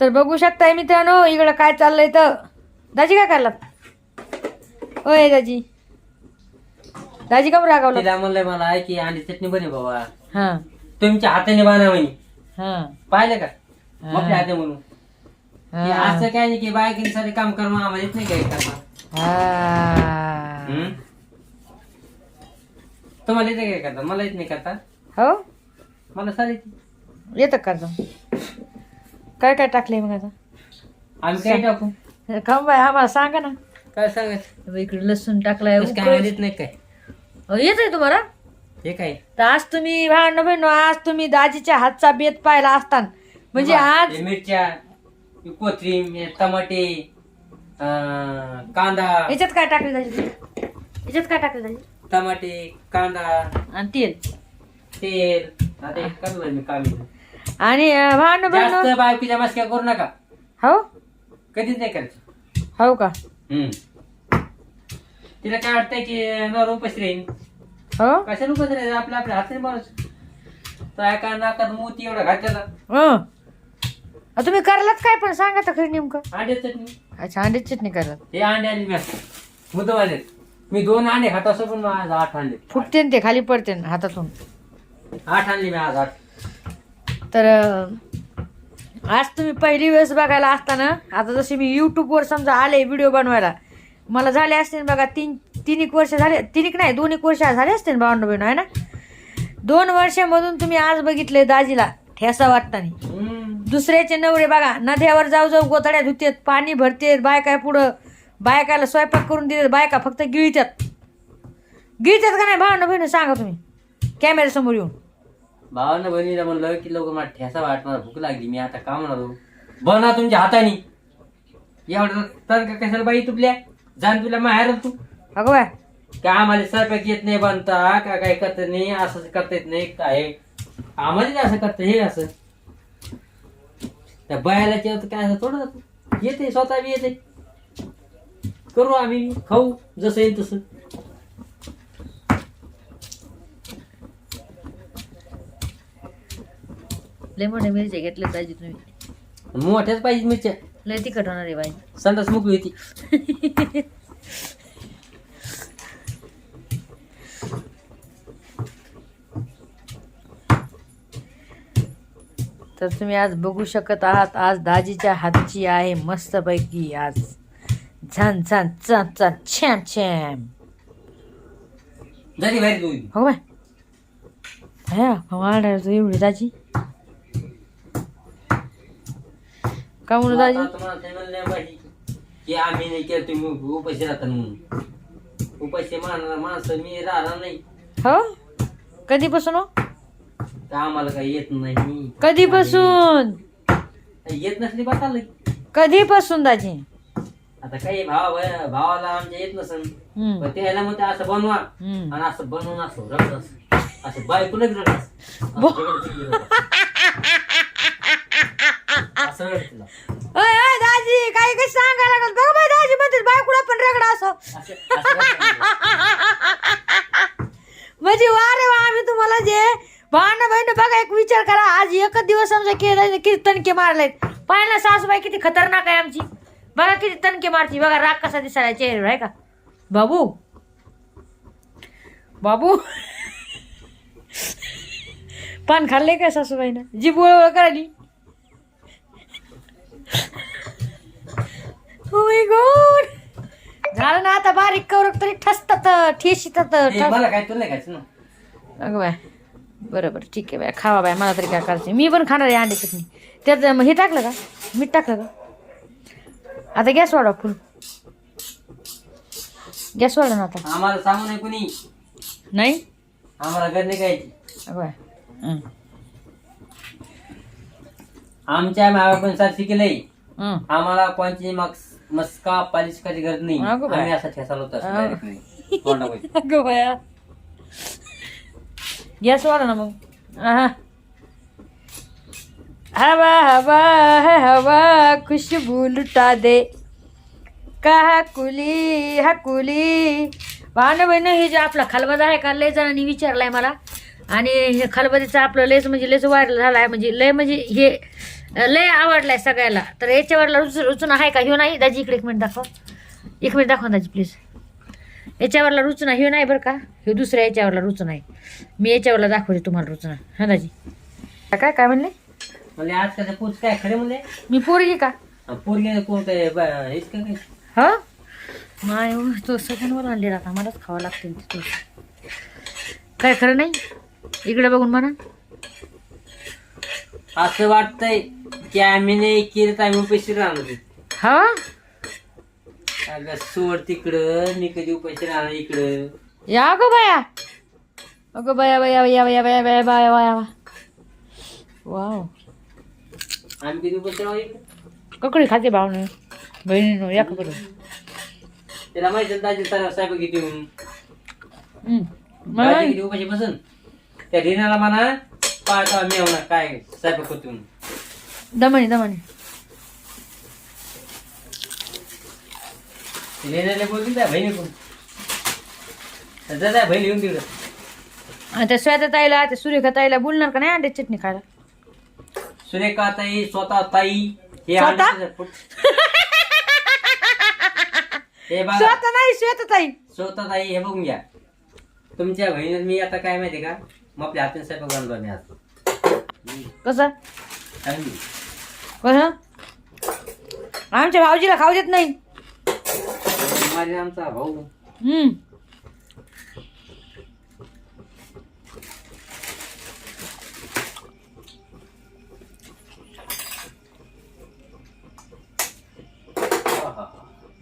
तर बघू शकताय मित्रांनो इकडं काय चाललंय तर. दाजी काय करला ओय दाजी. दाजी का रागावलं? तिला म्हणलंय मला आहे की अंडी चटणी बने बाबा. हा. तुमच्या हाताने बाना म्हणे. हा. पाहिलं का. मोठ्या हाते म्हणून की हा. असं काय नाही की बायकीसाठी काम करणं आम्हाला येत नाही काय करणार हा. हम्म? तुम्हाला येते काय करता? मला येत नाही करता. हो? मला सारी येतं. करतो? काय काय टाकलंय मग आता? आम्ही काय? टाकू? काम बाय आम्हाला सांगा ना. काय सांगायचं? इकडे लसूण टाकलाय तसं काय नाही काय? येत तुम्हाला? हे काय? तर आज तुम्ही भांडण बहिण आज तुम्ही दाजीच्या हातचा बेत पाहिला असता म्हणजे आज हे मिरच्या हे कोथिंबीर हे टमाटे अं, कांदा. याच्यात काय टाकले दाजी? तुम्ही? याच्यात काय टाकले दाजी? टमाटे कांदा. आणि तेल. तेल. आता हे करलं मी काम. आणि बहिण जास्त बायकोच्या मस्क्या करू नका. हो? कधीच नाही करायचं. हो का? हम्म. तिला काय वाटतंय की नवरा उपाशी राहीन. हो? कशाला उपाशी राहील? आपल्या आपल्या हाताने बनवायचं तर एका नाकात मोती एवढा घातलेला. हं. अ, तुम्ही करलात काय पण? सांगा तर खरी नेमकं. अंडे चटणी. अच्छा अंड्याची चटणी करलात हे अंडे आणले मी मुद्दम आले मी दोन अंडे खात असो पण आज आठ आणले फुटते न ते खाली पडते न हातातून. आठ आणले मी आज आठ. तर आज तुम्ही पहिली वेळेस बघायला असताना आता जसे मी यूट्यूबवर समजा आले व्हिडिओ बनवायला मला झाले असते बघा तीन तीन एक वर्ष झाले तीन एक नाही दोन एक वर्ष झाले असते भावंड बहिण आहे ना? दोन वर्षामधून तुम्ही आज बघितले दाजीला ठेसा वाटताना. दुसऱ्याचे नवरे बघा नद्यावर जाऊ जाऊ गोतड्या धुतेत पाणी भरतेत बायका पुढं बायकाला स्वयंपाक करून दिलेत बायका फक्त गिळत्यात गिळत्यात का नाही भावंड बहिण सांगा तुम्ही. कॅमेऱ्यासमोर येऊन. भावानं बहिणीला म्हणलं की लोक मला ठेसा वाट मला भूक लागली मी आता का म्हणालो? बना तुमच्या हाताने. एवढं तर का कशाला बाई तुपल्या जाण तुला माहेर तू. अगं बाय. काय आम्हाला स्वयंपाक येत नाही बनता? का काय करत नाही? असं करता येत नाही काय आम्हाला असं करतं हे असं. त्या बायाला जेवत काय असं थोडं. येते स्वतः बी येते. करू आम्ही खाऊ जसं येईल तसं. लय मोठ्या मिरच्या घेतल्या दाजी तुम्ही. मोठ्याच पाहिजे मिरच्या. लय तिखट होणार आहे बाई. संडास मोकळी होती. तर तुम्ही आज बघू शकत आहात आज दाजीच्या हातची आहे मस्तपैकी आज. छान छान छान छान छान छान. झाली बाहेर तू हो बाय मांडायला तू एवढी दाजी. का म्हणू दाजी? की आम्ही नाही केलं तुम्ही उपाशी राहता म्हणून. उपाशी मारणार माणसं मी राहणार नाही. हो? कधीपासून हो? तर आम्हाला काही येत नाही. कधीपासून? येत नसली बस आलं कधीपासून दाजी? आता काही भावा भावा- भावाला आमच्या येत नसन. हम्म, पण त्याला मग ते असं बनवा. हम्म. आणि असं बनवून असं रगड असं. असं बायकोला बी रगड असं. असं. ओय, ओय, दाजी काही काही सांगायला लागल. बघ बाय दाजी म्हणते बायकुला पण रगडा असं. म्हणजे वा रे वा आम्ही तुम्हाला जे भांडण बहिण बघा एक विचार करा. आज एकच दिवस समजा केलं किती तणके मारलेत. पाहिलं सासूबाई किती खतरनाक आहे आमची. बघा किती तणके मारती. बघा राग कसा दिसायला चेहऱ्यावर आहे का? बाबू. बाबू. पान खाल्ले का सासूबाईनं? जी बोळ करायली Oh गॉड झालं ना आता बारीक कवरक तरी ठसतात ठेशीतात मला काय तुला नाही खायचं ना. अगं बाय. बरं बरं ठीक आहे बाय. खावा बाय मला तरी काय करायचं. मी पण खाणार आहे अंडे चटणी. त्यात मग हे टाकलं का? मीठ टाकलं का? आता गॅस वाढवा फुल. गॅस वाढवा ना आता. आम्हाला सांगू नाही कुणी. नाही? आम्हाला घर नाही खायची. अगं बाय. हं. आमच्या केलंय हं. आम्हाला कोणची मक्स मस्का पालिश करायची गरज नाही अगं. आम्ही असा ठेसाला होता असं अगं. direct नाही. तोंडामध्ये. अगं बाया गॅस वाढवा ना मग आहा. हवा हवा है हवा खुशबू लुटा दे का कुली हा कुली वाहन बहिण हे जे आपला खलबदा आहे का लय जणांनी विचारलाय मला आणि हे खलबदीचं आपलं लयच म्हणजे लयच व्हायरल झालं आहे म्हणजे लय म्हणजे हे लय आवडलाय सगळ्याला. तर याच्यावरला रुच रुचून आहे का? ह्यो नाही? दाजी इकडे एक मिनिट दाखव. एक मिनिट दाखवा दाजी प्लीज याच्यावरला रुचना ह्यो नाही बरं का? ह्यो दुसऱ्या याच्यावरला रुचना आहे. मी याच्यावरला दाखवते तुम्हाला रुचना. हा दाजी. काय काय म्हणले? म्हणजे आज कसं पूछ काय खरे म्हणले? मी पोरगी का? पोरगे कोण काय का काय? हा? हो, तो सगळ्यांवर आणलेला आता. मलाच खावं लागते काय खरं नाही? इकडे बघून म्हणा. असं वाटतंय की आम्ही नाही केलं तर आम्ही पैसे राहणार. हा? अगं सोड तिकडं. मी कधी पैसे राहणार इकडं? या अगं बाया. अगं बाया बाया बाया बाया बाया बाया बाया बाया. वाव. आम्ही कधी पैसे राहणार इकडं? ककडी खाते भावनं. बहिणीनं या ककडे त्याला माहिती आहे दाजी तर साहेब किती म्हणून मला दाजी किती उपाशी बसन? त्या रीनाला म्हणा पाहतो आम्ही म्हणा काय साहेब म्हणून. दमणी दमणी. बोलतील त्या बहिणी कोण? त्या बहिणी येऊन तिकडं. आणि त्या श्वेता ताईला त्या सुरेखा ताईला बोलणार का नाही अंड्याची चटणी खायला? सुरेखा ताई स्वतः ताई हे स्वतः? अंड्याचं फुट- हे बघा. स्वतः नाही श्वेता ताई स्वतः ताई हे बघून घ्या. तुमच्या बहिणीत मी आता काय माहिती का? मग आपल्या हातीने स्वयंपाक आणलो मी आज कसं? सांगली कसं? आमच्या भाऊजीला खाऊ देत नाही. माझा आमचा भाऊ. हम्म.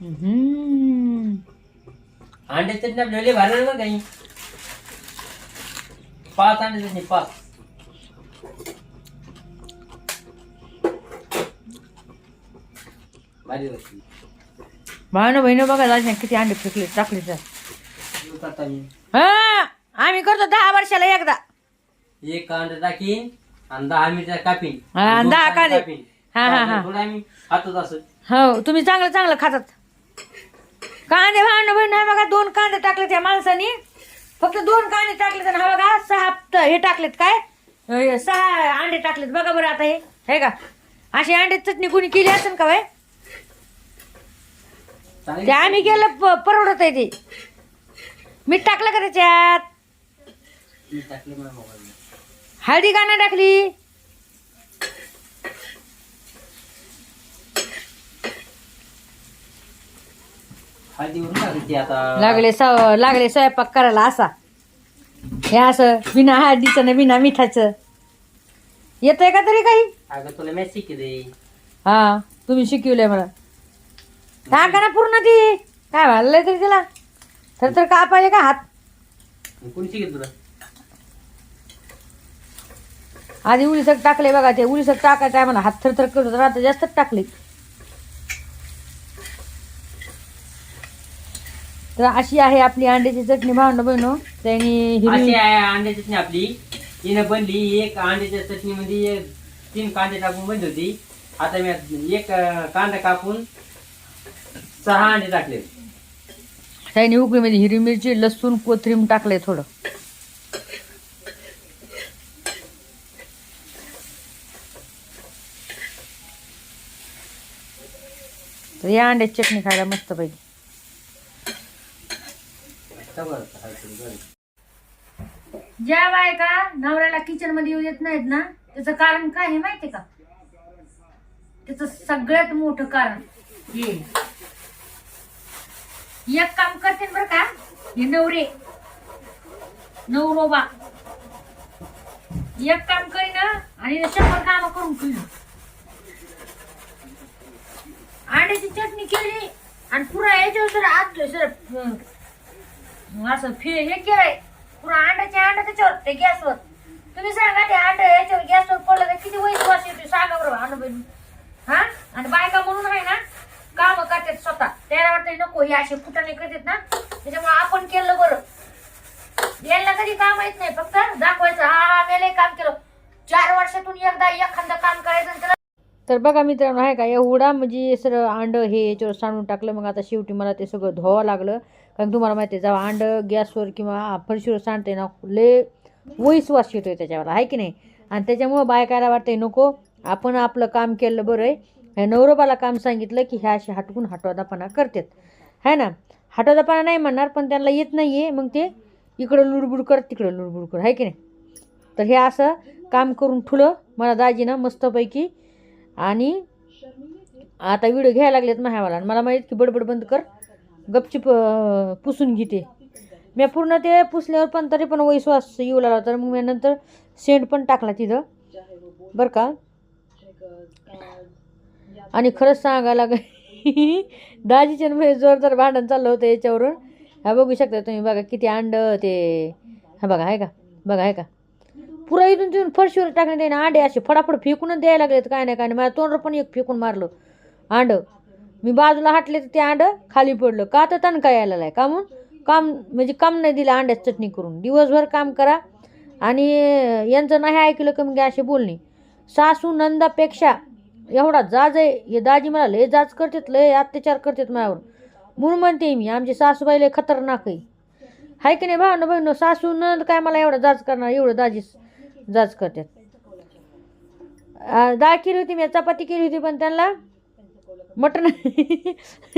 हम्म. अंडे चटणी आपल्या लय भारी ना काही पाच अंडे चटणी पाच. भारी भावानं बहिणं बघा किती अंडे फेकले टाकले तर. मग आता मी हा आम्ही करतो दहा वर्षाला एकदा. एक अंडे टाकीन आणि दहा मिरच्या कापीन. हा, आणि दोन दहा कांदे कांदे. कापीन. हा, हा, हा. थोडं आम्ही खातच असं. हो तुम्ही चांगलं चांगलं खातात. कांदे भांडण बहीण आहे बघा दोन कांदे टाकले त्या माणसानी. फक्त दोन कांदे टाकले तर हा बघा सहा त- हे टाकलेत काय? सहा अंडे टाकलेत बघा बरं आता हे. हे का? अशी अंडे चटणी कोणी केली असेल का बाय ते आम्ही केलं प- परवडत आहे ते. मीठ टाकलं का त्याच्यात? मी टाकली मला मोबाईल हळदी का नाही टाकली. हळदीवरून टाकायची आता. लागले स- लागले स्वयंपाक करायला असा. हे असं बिना हळदीचं ना बिना मिठाचं. येतंय का तरी काही? अगं तुला मॅच हा तुम्ही शिकवलंय मला. टाका ना पूर्ण ती? काय व्हायला तरी तिला? तर तर का पाहिजे का हात? कोणी शिकेल तुला? आधी उलीसक टाकले बघा ते उलीसक टाका टायमाला हात थरथर करत होता, आता जास्तच टाकले तर अशी आहे आपली अंड्याची चटणी भावना बहिणो. त्यांनी अशी हिरवी आहे अंड्याची चटणी आपली. हिनं बनली एक अंड्याच्या चटणीमध्ये एक- तीन कांदे टाकून बनली होती. आता मी एक अं, कांदा कापून सहा अंडे टाकले. त्यांनी उकळीमध्ये हिरवी मिरची लसूण कोथिंबीर टाकलंय थोडं. तर या अंड्याची चटणी खायला मस्त पाहिजे ज्या बायका नवऱ्याला किचनमध्ये येऊ देत नाहीत ना त्याचं कारण काय आहे माहितीये का? त्याचं सगळ्यात मोठं कारण हे एक काम करते बर का? हे नवरे नवरोबा. एक काम करीन आणि शंभर काम करून ठेवीन. अंड्याची चटणी केली आणि पुरा याच्यावर सर आत सर असं फे हे केलंय पुरा अंड्याचे अंडा त्याच्यावर ते गॅसवर. तुम्ही सांगा ते अंड याच्यावर गॅसवर पडलं तर किती वैस वास येतो? सांगा बरोबर अंड बहिणी हा? आणि बायका म्हणून आहे ना काम करतात स्वतः. त्याला वाटतं नको हे असे फुटाने करतात ना. त्याच्यामुळे आपण केलं बरं. यांना कधी काम येत नाही फक्त दाखवायचं. हा हा मेले काम केलं. चार वर्षातून एकदा एखादं काम करायचं त्याला तर बघा मित्रांनो आहे का? एवढा म्हणजे सर अंड हे याच्यावर सांडून टाकलं. मग आता शेवटी मला ते सगळं धुवावं लागलं. कारण तुम्हाला माहिती आहे जेव्हा अंड गॅसवर किंवा फरशीवर सांडते ना लय वयस वास आहे त्याच्यावर आहे की नाही? आणि त्याच्यामुळं बायकायला वाटते नको आपण आपलं काम केलं बरं आहे ह्या नवरोबाला काम सांगितलं की ह्या असे हटकून हटवादापणा करतात. है ना? हटवादापणा नाही म्हणणार पण त्यांना येत नाही आहे मग ते इकडं लुडबुड कर तिकडं लुडबुड कर आहे की नाही? तर हे असं काम करून ठुलं मला दाजीनं मस्तपैकी. आणि आता व्हिडिओ घ्यायला लागलेत माह्यावाला. मला माहीत की बडबड बंद कर. गपचिप पुसून घेते. मी पूर्ण ते पुसल्यावर पण तरी पण वैश्वास येऊ लागला तर मग मी नंतर सेंट पण टाकला तिथं. बरं का? आणि खरंच सांगायला लाग दाजीच्या मध्ये जोरदार भांडण चाललं होतं याच्यावरून. हा बघू शकता तुम्ही बघा किती अंड ते. हा बघा आहे का? बघा आहे का? पुरा इथून तिथून फरशीवर टाकले येईन अंडे असे फडाफड फेकूनच द्यायला लागलेत काय नाही काय नाही. माझ्या तोंडवर पण एक फेकून मारलं अंड. मी बाजूला हटले तर ते अंड खाली पडलं. का तर तणका यायला आहे का म्हणून काम म्हणजे काम नाही दिलं अंड्यात चटणी करून. दिवसभर काम करा. आणि यांचं नाही ऐकलं का मग असे बोलणे सासू नंदापेक्षा एवढा जाज आहे. हे दाजी मला लय जाज करतात लय अत्याचार करतात माझ्यावर. म्हणून म्हणते मी आमची सासूबाई लय खतरनाक आहे. हाय की नाही भावना बहिण सासू नंद काय मला एवढा जाज करणार एवढं दाजी जाज करतात. दाळ केली होती मी चपाती केली होती पण त्यांना मटण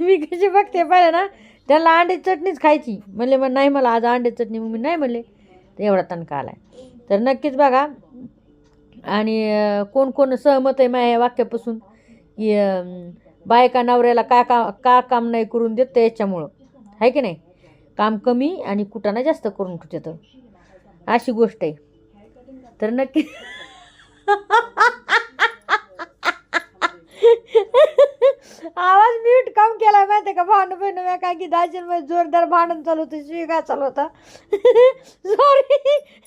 मी कशी बघते पाहिलं ना त्याला अंडी चटणीच खायची. म्हणले मग नाही मला आज अंडी चटणी. मग मी नाही म्हणले. तर एवढा तणका आलाय. तर नक्कीच बघा. आणि कोण कोण सहमत आहे माझ्या या वाक्यापासून की बायका नवऱ्याला का का का काम नाही करून देत याच्यामुळं. आहे की नाही? काम कमी आणि कुटाणा जास्त करून ठेवतात अशी गोष्ट आहे. तर नक्की आवाज म्यूट काम केला माहिती आहे का? भांडण बहिण मी काय की दाजींमध्ये जोरदार भांडण चालू होतं शिगा चालू होता. सॉरी